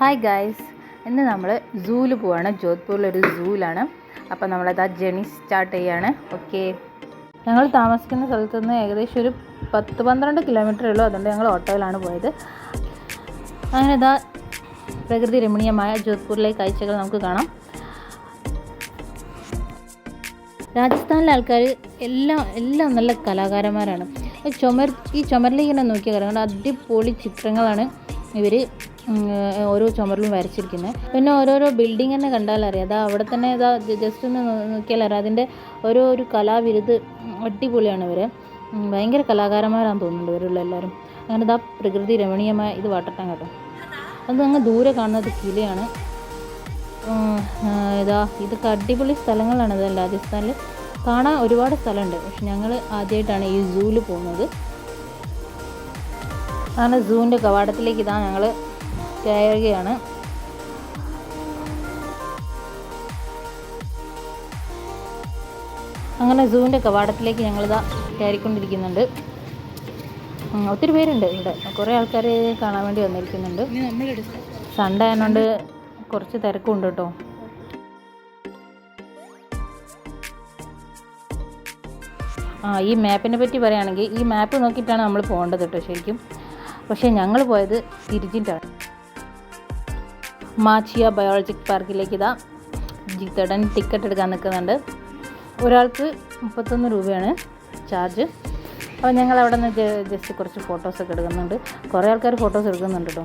Hi guys ഇന്ന് നമ്മൾ സൂവിൽ പോവാണ്. ജോധ്പൂരിലൊരു സൂവിലാണ് അപ്പോൾ നമ്മളത് ആ ജേണി സ്റ്റാർട്ട് ചെയ്യാണ്. ഓക്കെ ഞങ്ങൾ താമസിക്കുന്ന സ്ഥലത്ത് നിന്ന് ഏകദേശം ഒരു പത്ത് പന്ത്രണ്ട് കിലോമീറ്റർ ഉള്ളൂ. അതുകൊണ്ട് ഞങ്ങൾ ഓട്ടോയിലാണ് പോയത്. അങ്ങനെ ഇതാ പ്രകൃതി രമണീയമായ ജോധ്പൂരിലെ കാഴ്ചകൾ നമുക്ക് കാണാം. രാജസ്ഥാനിലെ ആൾക്കാർ എല്ലാം എല്ലാം നല്ല കലാകാരന്മാരാണ്. ചുമർ ഈ ചുമരിലേക്ക് ഇങ്ങനെ നോക്കിയാൽ കാരണം അടിപൊളി ചിത്രങ്ങളാണ് ഇവർ ഓരോ ചുമരിലും വരച്ചിരിക്കുന്നത് പിന്നെ ഓരോരോ ബിൽഡിംഗ് തന്നെ കണ്ടാലറിയാം അതാ അവിടെ തന്നെ ഇതാ ജസ്റ്റ് ഒന്ന് നോക്കിയാലറിയാം അതിന്റെ ഓരോ ഒരു കലാവിരുത് അടിപൊളിയാണ് ഇവർ ഭയങ്കര കലാകാരന്മാരാണെന്ന് തോന്നുന്നുണ്ട് ഇവരുള്ള എല്ലാവരും. അങ്ങനെ ഇതാ പ്രകൃതി രമണീയമായ ഇത് വാട്ടട്ടാൻ കേട്ടോ. അത് അങ്ങ് ദൂരെ കാണുന്നത് കിലയാണ് ഇതാ ഇതൊക്കെ അടിപൊളി സ്ഥലങ്ങളാണ് ഇത് രാജസ്ഥാനിൽ കാണാൻ ഒരുപാട് സ്ഥലമുണ്ട്. പക്ഷെ ഞങ്ങൾ ആദ്യമായിട്ടാണ് ഈ സൂവിൽ പോകുന്നത്. അങ്ങനെ സൂവിന്റെ കവാടത്തിലേക്ക് ഇതാ ഞങ്ങൾ കയറുകയാണ് അങ്ങനെ സൂവിന്റെ കവാടത്തിലേക്ക് ഞങ്ങളിതാ കയറിക്കൊണ്ടിരിക്കുന്നുണ്ട്. ഒത്തിരി പേരുണ്ട് ഇവിടെ. കുറേ ആൾക്കാർ കാണാൻ വേണ്ടി വന്നിരിക്കുന്നുണ്ട്. സൺഡേ ആയതുകൊണ്ട് കുറച്ച് തിരക്കുണ്ട് കേട്ടോ. ആ ഈ മാപ്പിനെ പറ്റി പറയുകയാണെങ്കിൽ ഈ മാപ്പ് നോക്കിയിട്ടാണ് നമ്മൾ പോകേണ്ടത് കേട്ടോ ശരിക്കും. പക്ഷേ ഞങ്ങൾ പോയത് തിരിച്ചിട്ടാണ്. മാച്ചിയ ബയോളജിക് പാർക്കിലേക്ക് ഇതാ ജിത്തടൻ ടിക്കറ്റ് എടുക്കാൻ നിൽക്കുന്നുണ്ട്. ഒരാൾക്ക് മുപ്പത്തൊന്ന് രൂപയാണ് ചാർജ്. അപ്പോൾ ഞങ്ങൾ അവിടെ നിന്ന് ജസ്റ്റ് കുറച്ച് ഫോട്ടോസൊക്കെ എടുക്കുന്നുണ്ട്. കുറേ ആൾക്കാർ ഫോട്ടോസ് എടുക്കുന്നുണ്ട് കേട്ടോ.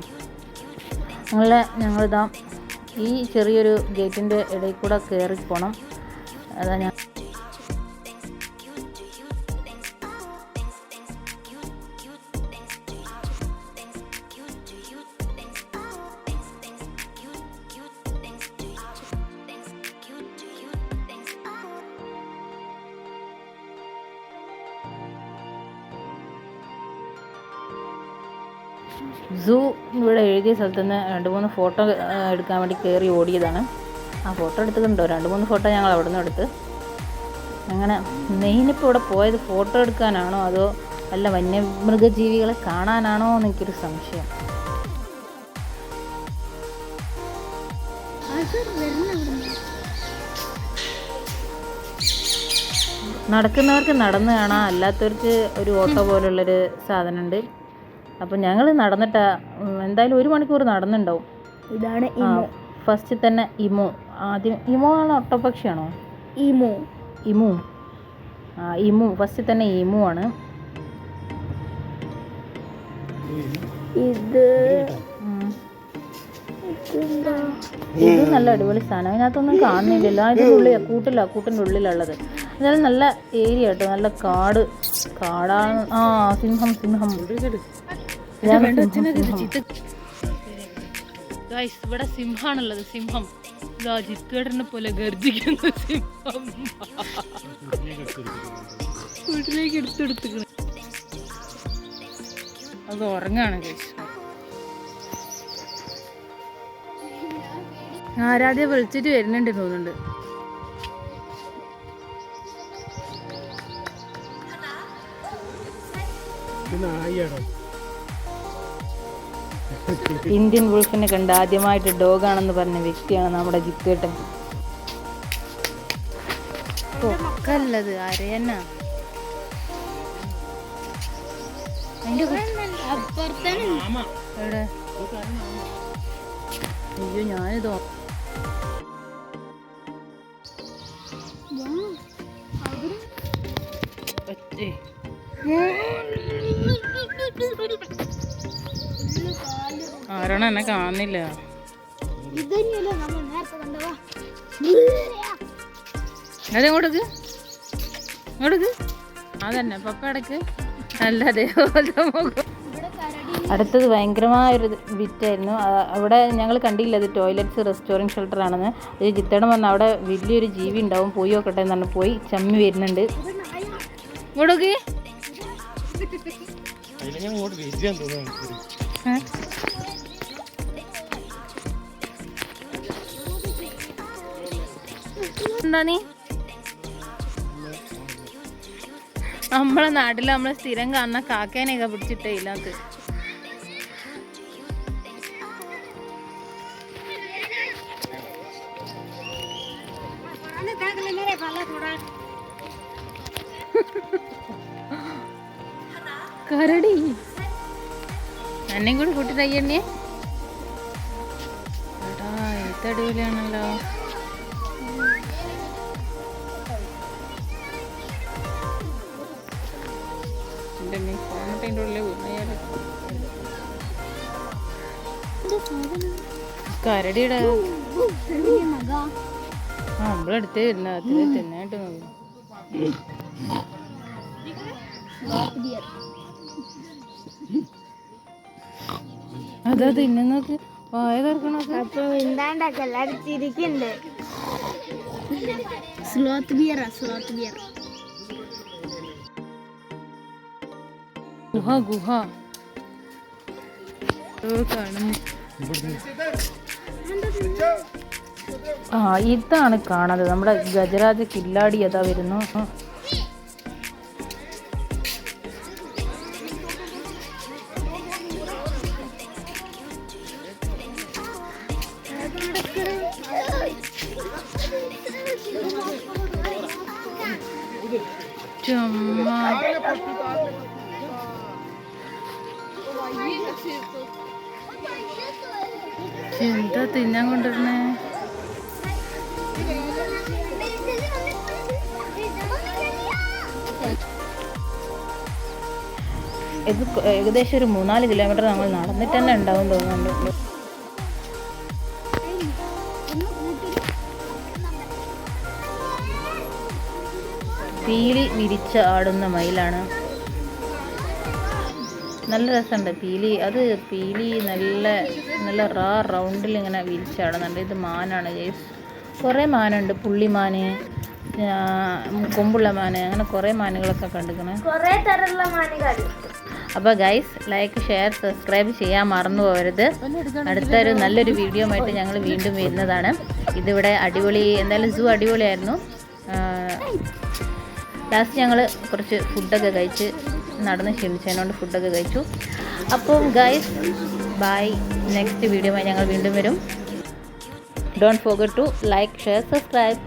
ഞങ്ങളെ ഞങ്ങളിതാ ഈ ചെറിയൊരു ഗേറ്റിന്റെ ഇടയിൽ കൂടെ കയറി പോകണം അതാ ഞാൻ സൂ ഇവിടെ എഴുതിയ സ്ഥലത്ത് നിന്ന് രണ്ട് മൂന്ന് ഫോട്ടോ എടുക്കാൻ വേണ്ടി കയറി ഓടിയതാണ്. ആ ഫോട്ടോ എടുത്തിട്ടുണ്ടോ? രണ്ട് മൂന്ന് ഫോട്ടോ ഞങ്ങൾ അവിടെ നിന്ന് എടുത്ത്. അങ്ങനെ മെയിനിപ്പോൾ ഇവിടെ പോയത് ഫോട്ടോ എടുക്കാനാണോ അതോ അല്ല വന്യമൃഗജീവികളെ കാണാനാണോ എന്ന് എനിക്കൊരു സംശയം. നടക്കുന്നവർക്ക് നടന്ന് കാണാം. അല്ലാത്തവർക്ക് ഒരു ഓട്ടോ പോലുള്ളൊരു സാധനമുണ്ട്. അപ്പം ഞങ്ങൾ നടന്നിട്ടാ എന്തായാലും ഒരു മണിക്കൂർ നടന്നുണ്ടാവും. ഇതാണ് ഫസ്റ്റ് തന്നെ ഇമു. ആദ്യം ഇമോ ആണോ ഒട്ടപ്പക്ഷിയാണോ ഇമു. ഇമു. ആ ഇമു. ഫസ്റ്റ് തന്നെ ഇമു ആണ്. ഇത് ഇത് നല്ല അടിപൊളി സാധനം. അതിനകത്തൊന്നും കാണുന്നില്ലല്ലോ. അതിന്റെ ഉള്ളിൽ കൂട്ടില്ല കൂട്ടിന്റെ ഉള്ളിലുള്ളത്. എന്നാലും നല്ല ഏരിയ കേട്ടോ. നല്ല കാട്. കാടാണ് ആ സിംഹം സിംഹം. ഇവിടെ സിംഹാണുള്ളത്. സിംഹം. ഇതാ ജിത്തേടനെ പോലെ ഗർജിക്കുന്ന സിംഹം. വീട്ടിലേക്ക് എടുത്തെടുത്തിക്കണ അത് ഉറങ്ങാണ്. ആരാധ്യ വിളിച്ചിട്ട് വരുന്നുണ്ട് തോന്നുന്നുണ്ട്. ഇന്ത്യൻ വുൾഫിനെ കണ്ട് ആദ്യമായിട്ട് ഡോഗാണെന്ന് പറഞ്ഞ വ്യക്തിയാണ് നമ്മുടെ ജിത്തേട്ടൻ. പൊക്കല്ലത് അയ്യോ ഞാനിതോ ആരാണ് എന്നെ കാണുന്നില്ല. ഇതന്നെയല്ലേ നമ്മൾ നേരത്തെ കണ്ടവാ അത് ഇങ്ങോട്ടേക്ക് ഇങ്ങോട്ടേക്ക് അതന്നെ പപ്പ ഇടയ്ക്ക് നല്ല അടുത്തത് ഭയങ്കരമായൊരു വിറ്റായിരുന്നു. അവിടെ ഞങ്ങൾ കണ്ടില്ല അത് ടോയ്ലറ്റ്സ് റെസ്റ്റോറന്റ് ഷെൽട്ടർ ആണെന്ന് അത് ചിത്തണം വന്ന് അവിടെ വലിയൊരു ജീവി ഉണ്ടാവും പോയി നോക്കട്ടെ എന്നാണ് പോയി ചമ്മി വരുന്നുണ്ട്. ഇങ്ങോട്ടേക്ക് എന്താ നമ്മളെ നാട്ടിൽ നമ്മൾ സ്ഥിരം കാണുന്ന കാക്കേനെയൊക്കെ പിടിച്ചിട്ടേ ഇല്ലാത്ത കരടി. എന്നെയും കൂടി കൂട്ടിട്ടയ്യണ്ണേ എത്ര അടിപൊളിയാണല്ലോ. എന്റെ നീ ഫോണിന്റെ ഉള്ളിൽ കരടിയുടെ. നമ്മളെടുത്ത് തിന്നായിട്ട് നോക്കും അതാ തിന്നു നോക്ക് വായ തുറക്കണൊക്കെ അപ്പൊ സ്ലോത്ത് ബിയറാ സ്ലോത്ത് ബിയർ ഗുഹ ഗുഹ. ആ ഇതാണ് കാണുന്നത് നമ്മുടെ ഗജരാജ കില്ലാടി അതാ വരുന്നു. എന്താ തിന്നാൻ കൊണ്ടുവരണേ ഇത് ഏകദേശം ഒരു മൂന്നാൽ കിലോമീറ്റർ നമ്മൾ നടന്നിട്ട് തന്നെ ഉണ്ടാവും തോന്നുന്നുണ്ട്. പീലി വിരിച്ച് ആടുന്ന മയിലാണ് നല്ല രസമുണ്ട്. പീലി അത് പീലി നല്ല നല്ല റാ റൗണ്ടിൽ ഇങ്ങനെ വിരിച്ചാടുന്നുണ്ട് ഇത് മാനാണ് ഗൈസ് കുറേ മാനുണ്ട്. പുള്ളിമാൻ കൊമ്പുള്ള മാന് അങ്ങനെ കുറേ മാനുകളൊക്കെ കണ്ടിരിക്കണേ. അപ്പോൾ ഗൈസ് ലൈക്ക് ഷെയർ സബ്സ്ക്രൈബ് ചെയ്യാൻ മറന്നു പോകരുത് അടുത്തൊരു നല്ലൊരു വീഡിയോ ആയിട്ട് ഞങ്ങൾ വീണ്ടും വരുന്നതാണ്. ഇതിവിടെ അടിപൊളി എന്തായാലും സൂ അടിപൊളിയായിരുന്നു. ലാസ്റ്റ് ഞങ്ങൾ കുറച്ച് ഫുഡൊക്കെ കഴിച്ച് നടന്ന് ക്ഷീണിച്ചതിനോണ്ട് ഫുഡൊക്കെ കഴിച്ചു. അപ്പം ഗൈസ് ബൈ നെക്സ്റ്റ് വീഡിയോ ഞങ്ങൾ വീണ്ടും വരും. Don't forget to like share subscribe